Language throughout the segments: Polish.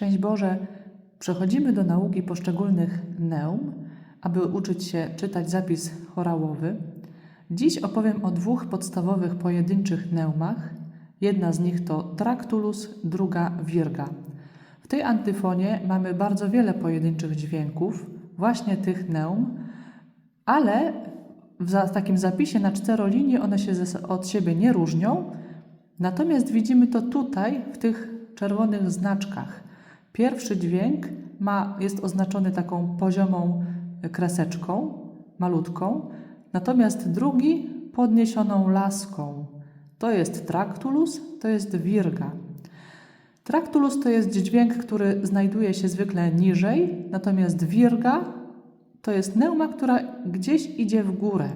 Szczęść Boże, przechodzimy do nauki poszczególnych neum, aby uczyć się czytać zapis chorałowy. Dziś opowiem o dwóch podstawowych pojedynczych neumach. Jedna z nich to traktulus, druga virga. W tej antyfonie mamy bardzo wiele pojedynczych dźwięków, właśnie tych neum, ale w takim zapisie na czterolinii one się od siebie nie różnią, natomiast widzimy to tutaj w tych czerwonych znaczkach. Pierwszy dźwięk ma, jest oznaczony taką poziomą kreseczką, malutką, natomiast drugi podniesioną laską. To jest traktulus, to jest virga. Traktulus to jest dźwięk, który znajduje się zwykle niżej, natomiast virga to jest neuma, która gdzieś idzie w górę.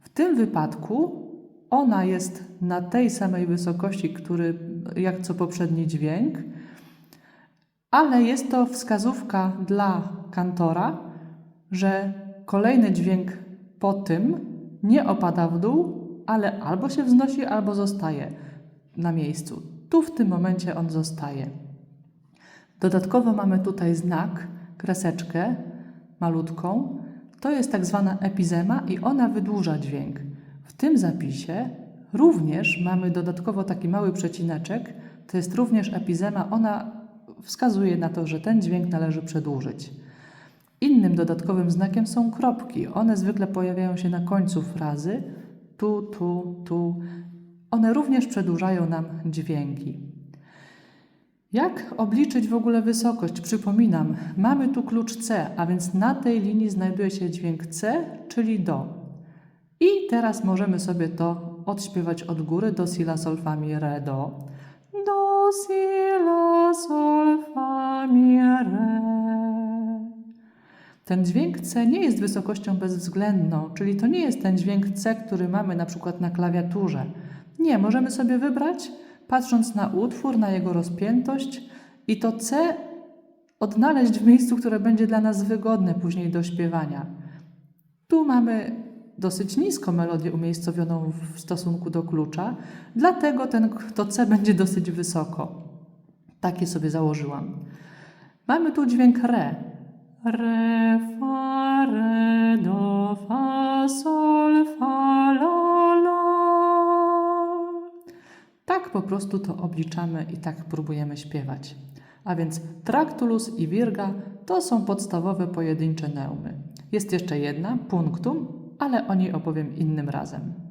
W tym wypadku ona jest na tej samej wysokości, który, jak co poprzedni dźwięk, ale jest to wskazówka dla kantora, że kolejny dźwięk po tym nie opada w dół, ale albo się wznosi, albo zostaje na miejscu. Tu w tym momencie on zostaje. Dodatkowo mamy tutaj znak, kreseczkę malutką. To jest tak zwana epizema i ona wydłuża dźwięk. W tym zapisie również mamy dodatkowo taki mały przecineczek. To jest również epizema. Ona wskazuje na to, że ten dźwięk należy przedłużyć. Innym dodatkowym znakiem są kropki. One zwykle pojawiają się na końcu frazy. Tu, tu, tu. One również przedłużają nam dźwięki. Jak obliczyć w ogóle wysokość? Przypominam, mamy tu klucz C, a więc na tej linii znajduje się dźwięk C, czyli Do. I teraz możemy sobie to odśpiewać od góry do si, la, sol, fa, mi, re, do. Ten dźwięk C nie jest wysokością bezwzględną, czyli to nie jest ten dźwięk C, który mamy na przykład na klawiaturze. Nie, możemy sobie wybrać, patrząc na utwór, na jego rozpiętość i to C odnaleźć w miejscu, które będzie dla nas wygodne później do śpiewania. Tu mamy dosyć nisko melodię umiejscowioną w stosunku do klucza, dlatego ten, to C będzie dosyć wysoko. Takie sobie założyłam. Mamy tu dźwięk Re. Re, fa, re, do, fa, sol, fa, la, la. Tak po prostu to obliczamy i tak próbujemy śpiewać. A więc traktulus i virga to są podstawowe pojedyncze neumy. Jest jeszcze jedna, punctum, ale o niej opowiem innym razem.